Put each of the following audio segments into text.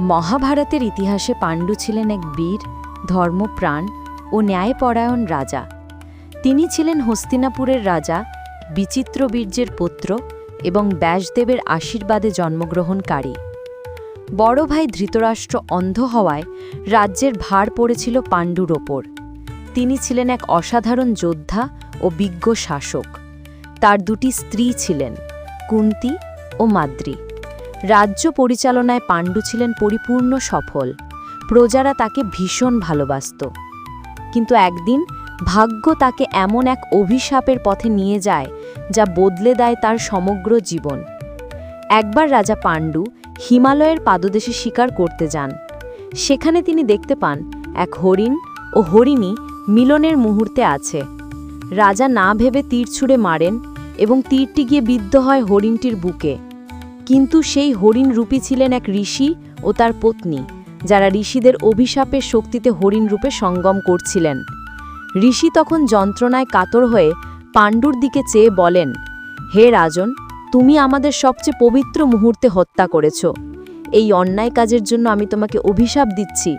মহাভারতের ইতিহাসে পাণ্ডু ছিলেন এক বীর, ধর্মপ্রাণ ও ন্যায়পরায়ণ রাজা। তিনি ছিলেন হস্তিনাপুরের রাজা, বিচিত্র বীর্যের পুত্র এবং ব্যাসদেবের আশীর্বাদে জন্মগ্রহণকারী। বড় ভাই ধৃতরাষ্ট্র অন্ধ হওয়ায় রাজ্যের ভার পড়েছিল পাণ্ডুর ওপর। তিনি ছিলেন এক অসাধারণ যোদ্ধা ও বিজ্ঞ শাসক। তার দুটি স্ত্রী ছিলেন, কুন্তি ও মাদ্রি। রাজ্য পরিচালনায় পাণ্ডু ছিলেন পরিপূর্ণ সফল। প্রজারা তাকে ভীষণ ভালোবাসত। কিন্তু একদিন ভাগ্য তাকে এমন এক অভিশাপের পথে নিয়ে যায়, যা বদলে দেয় তার সমগ্র জীবন। একবার রাজা পাণ্ডু হিমালয়ের পাদদেশে শিকার করতে যান। সেখানে তিনি দেখতে পান এক হরিণ ও হরিণী মিলনের মুহূর্তে আছে। রাজা না ভেবে তীর ছুঁড়ে মারেন এবং তীরটি গিয়ে বিদ্ধ হয় হরিণটির বুকে। কিন্তু সেই হরিণ রূপী ছিলেন এক ঋষি ও তার পত্নী, যারা ঋষিদের অভিশাপের শক্তিতে হরিণ রূপে সঙ্গম করছিলেন। ঋষি তখন যন্ত্রণায় কাতর হয়ে পাণ্ডুর দিকে চেয়ে বলেন, হে রাজন, তুমি আমাদের সবচেয়ে পবিত্র মুহূর্তে হত্যা করেছ। এই অন্যায় কাজের জন্য আমি তোমাকে অভিশাপ দিচ্ছি।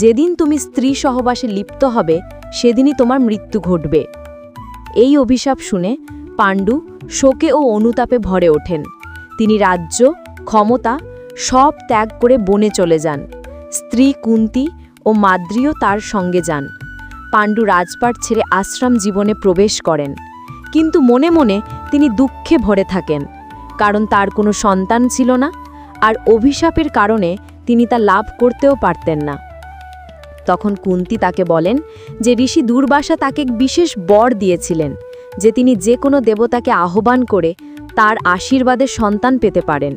যেদিন তুমি স্ত্রী সহবাসে লিপ্ত হবে, সেদিনই তোমার মৃত্যু ঘটবে এই অভিশাপ শুনে পাণ্ডু শোকে ও অনুতাপে ভরে ওঠেন। তিনি রাজ্য, ক্ষমতা সব ত্যাগ করে বনে চলে যান। স্ত্রী কুন্তি ও মাদ্রিও তার সঙ্গে যান। পাণ্ডু রাজপাট ছেড়ে আশ্রম জীবনে প্রবেশ করেন। কিন্তু মনে মনে তিনি দুঃখে ভরে থাকেন, কারণ তার কোনো সন্তান ছিল না আর অভিশাপের কারণে তিনি তা লাভ করতেও পারতেন না। তখন কুন্তি তাকে বলেন যে ঋষি দুর্বাসা তাকে বিশেষ বর দিয়েছিলেন, যে তিনি যে কোনো দেবতাকে আহ্বান করে তার আশীর্বাদে সন্তান পেতে পারেন।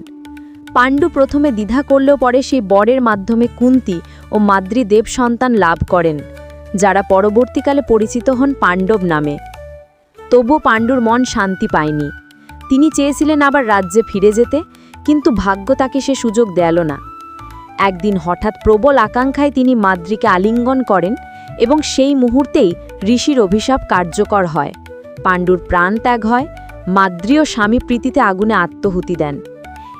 পাণ্ডু প্রথমে দ্বিধা করলেও পরে সেই বরের মাধ্যমে কুন্তি ও মাদ্রি দেব সন্তান লাভ করেন, যারা পরবর্তীকালে পরিচিত হন পাণ্ডব নামে। তবুও পাণ্ডুর মন শান্তি পায়নি। তিনি চেয়েছিলেন আবার রাজ্যে ফিরে যেতে, কিন্তু ভাগ্য তাকে সে সুযোগ দেল না। একদিন হঠাৎ প্রবল আকাঙ্ক্ষায় তিনি মাদ্রিকে আলিঙ্গন করেন এবং সেই মুহূর্তেই ঋষির অভিশাপ কার্যকর হয়। পাণ্ডুর প্রাণ ত্যাগ হয় মাদ্রিও স্বামী প্রীতিতে আগুনে আত্মহুতি দেন।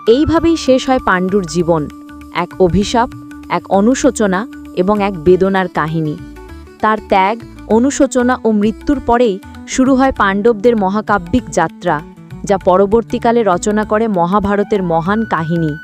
এইভাবেই শেষ হয় পাণ্ডুর জীবন, এক অভিশাপ, এক অনুশোচনা এবং এক বেদনার কাহিনী। তার ত্যাগ, অনুশোচনা ও মৃত্যুর পরেই শুরু হয় পাণ্ডবদের মহাকাব্যিক যাত্রা, যা পরবর্তীকালে রচনা করে মহাভারতের মহান কাহিনী।